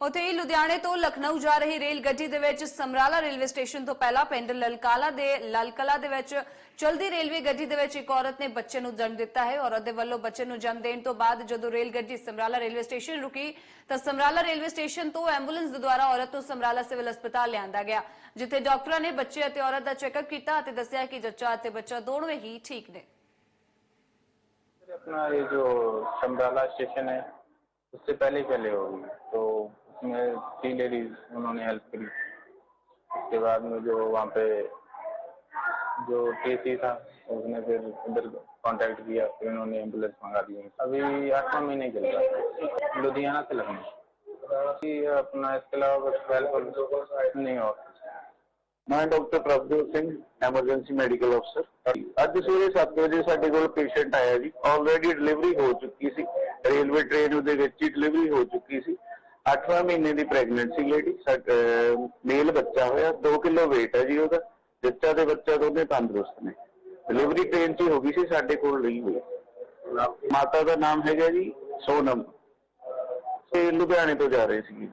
ਉੱਥੇ ਹੀ ਲੁਧਿਆਣੇ ਤੋਂ ਲਖਨਊ ਜਾ ਰਹੀ ਰੇਲ ਗੱਡੀ ਦੇ ਵਿੱਚ ਸਮਰਾਲਾ ਰੇਲਵੇ ਸਟੇਸ਼ਨ ਤੋਂ ਪਹਿਲਾਂ ਪਿੰਡ ਲਲਕਾਲਾ ਦੇ ਲਲਕਲਾ ਦੇ ਵਿੱਚ ਚਲਦੀ ਰੇਲਵੇ ਗੱਡੀ ਦੇ ਵਿੱਚ ਇੱਕ ਔਰਤ ਨੇ ਬੱਚੇ ਨੂੰ ਜਨਮ ਦਿੱਤਾ ਹੈ ਔਰਤ ਦੇ ਵੱਲੋਂ ਬੱਚੇ ਨੂੰ ਜਨਮ ਦੇਣ ਤੋਂ ਬਾਅਦ ਜਦੋਂ ਰੇਲ ਗੱਡੀ ਸਮਰਾਲਾ ਰੇਲਵੇ ਸਟੇਸ਼ਨ ਰੁਕੀ ਤਾਂ ਸਮਰਾਲਾ ਰੇਲਵੇ ਸਟੇਸ਼ਨ ਤੋਂ ਐਂਬੂਲੈਂਸ ਦੇ ਦੁਆਰਾ ਔਰਤ ਨੂੰ ਸਮਰਾਲਾ ਸਿਵਲ ਹਸਪਤਾਲ ਲਿਆਂਦਾ ਗਿਆ ਜਿੱਥੇ ਡਾਕਟਰਾਂ ਨੇ ਬੱਚੇ ਅਤੇ ਔਰਤ ਦਾ ਚੈੱਕਅਪ ਕੀਤਾ ਅਤੇ ਦੱਸਿਆ ਕਿ ਜੱਚਾ ਅਤੇ ਬੱਚਾ ਦੋਨੋਂ ਹੀ ਠੀਕ ਨੇ अपना ये जो समराला स्टेशन है उससे पहले पहले होगी तो उसमें थ्री लेडीज उन्होंने हेल्प करी उसके बाद में जो वहाँ पे जो टीसी था उसने फिर उधर कांटेक्ट किया फिर उन्होंने एम्बुलेंस मंगा दी अभी आठवां महीने चल रहा है लुधियाना से लखनऊ अभी अपना इसके अलावा बस हेल्प नहीं और ਮੈਂ doctor Prabhjot Singh emergency medical ਅਫਸਰ ਅੱਜ ਸਵੇਰੇ 7 ਵਜੇ ਸਾਡੇ ਕੋਲ ਪੇਸ਼ੈਂਟ ਆਇਆ ਜੀ ਆਲਰੇਡੀ ਡਿਲੀਵਰੀ ਹੋ ਚੁੱਕੀ ਸੀ ਰੇਲਵੇ ਟ੍ਰੇਨ ਉਹਦੇ ਵਿੱਚ ਹੀ ਡਿਲੀਵਰੀ ਹੋ ਚੁੱਕੀ ਸੀ 8ਵਾਂ ਮਹੀਨੇ ਦੀ ਪ੍ਰੈਗਨੈਂਸੀ ਲੇਡੀ ਮੇਲ ਬੱਚਾ ਹੋਇਆ 2 ਕਿਲੋ weight ਹੈ ਜੀ ਉਹਦਾ ਬੱਚਾ ਤੇ ਬੱਚਾ ਦੋਨੇ ਤੰਦਰੁਸਤ ਨੇ। ਡਿਲੀਵਰੀ ਟ੍ਰੇਨ 'ਚ ਹੋ ਗਈ ਸੀ, ਸਾਡੇ ਕੋਲ ਨਹੀਂ ਹੋਈ। ਮਾਤਾ ਦਾ ਨਾਮ ਹੈਗਾ ਜੀ ਸੋਨਮ। ਤੇ ਲੁਧਿਆਣੇ ਤੋਂ ਜਾ ਰਹੇ ਸੀ